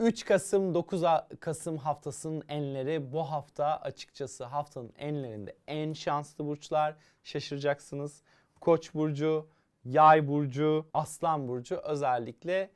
3 Kasım 9 A- Kasım haftasının enleri bu hafta açıkçası haftanın enlerinde en şanslı burçlar şaşıracaksınız. Koç burcu, Yay burcu, Aslan burcu özellikle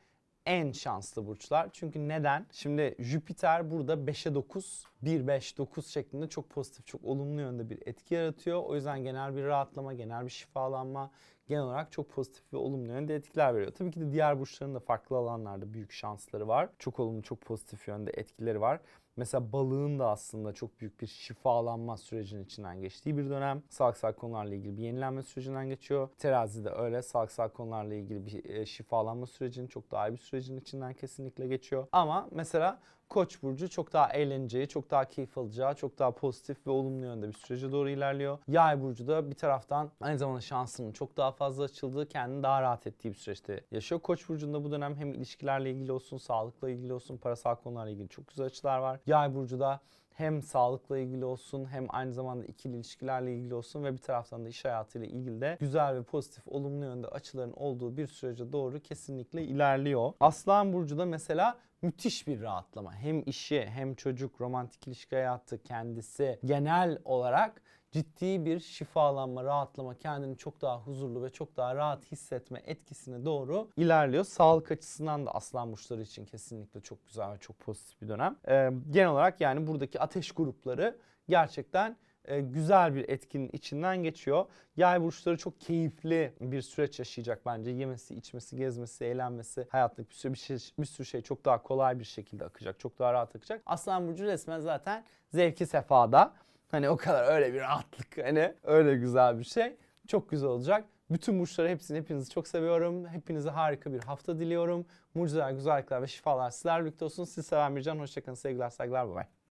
en şanslı burçlar. Çünkü neden? Şimdi Jüpiter burada 5'e 9, 1 5 9 şeklinde çok pozitif, çok olumlu yönde bir etki yaratıyor. O yüzden genel bir rahatlama, genel bir şifalanma, genel olarak çok pozitif ve olumlu yönde etkiler veriyor. Tabii ki de diğer burçların da farklı alanlarda büyük şansları var. Çok olumlu, çok pozitif yönde etkileri var. Mesela balığın da aslında çok büyük bir şifalanma sürecinin içinden geçtiği bir dönem. Sağlıksal konularla ilgili bir yenilenme sürecinden geçiyor. Terazi de öyle sağlıksal konularla ilgili bir e, şifalanma sürecinin çok daha iyi bir sürecin içinden kesinlikle geçiyor. Ama mesela Koç burcu çok daha eğleneceği, çok daha keyif alacağı, çok daha pozitif ve olumlu yönde bir sürece doğru ilerliyor. Yay burcu da bir taraftan aynı zamanda şansının çok daha fazla açıldığı, kendini daha rahat ettiği bir süreçte yaşıyor. Koç burcunda bu dönem hem ilişkilerle ilgili olsun, sağlıkla ilgili olsun, parasal konularla ilgili çok güzel açılar var. Yay burcu da hem sağlıkla ilgili olsun hem aynı zamanda ikili ilişkilerle ilgili olsun ve bir taraftan da iş hayatıyla ilgili de güzel ve pozitif olumlu yönde açıların olduğu bir sürece doğru kesinlikle ilerliyor. Aslan burcu da mesela müthiş bir rahatlama. Hem işi hem çocuk, romantik ilişki hayatı kendisi genel olarak ciddi bir şifalanma, rahatlama, kendini çok daha huzurlu ve çok daha rahat hissetme etkisine doğru ilerliyor. Sağlık açısından da aslan burçları için kesinlikle çok güzel ve çok pozitif bir dönem. Ee, genel olarak yani buradaki ateş grupları gerçekten e, güzel bir etkinin içinden geçiyor. Yay burçları çok keyifli bir süreç yaşayacak bence. Yemesi, içmesi, gezmesi, eğlenmesi, hayattaki bir sürü, bir, şey, bir sürü şey çok daha kolay bir şekilde akacak. Çok daha rahat akacak. Aslan burcu resmen zaten zevki sefada. Hani o kadar öyle bir rahatlık hani öyle güzel bir şey. Çok güzel olacak. Bütün burçları hepsini hepinizi çok seviyorum. Hepinize harika bir hafta diliyorum. Mucizeler, güzellikler ve şifalar sizlerle birlikte olsun. Sizi seven bir can. Hoşçakalın. Sevgiler, saygılar. Bay bay.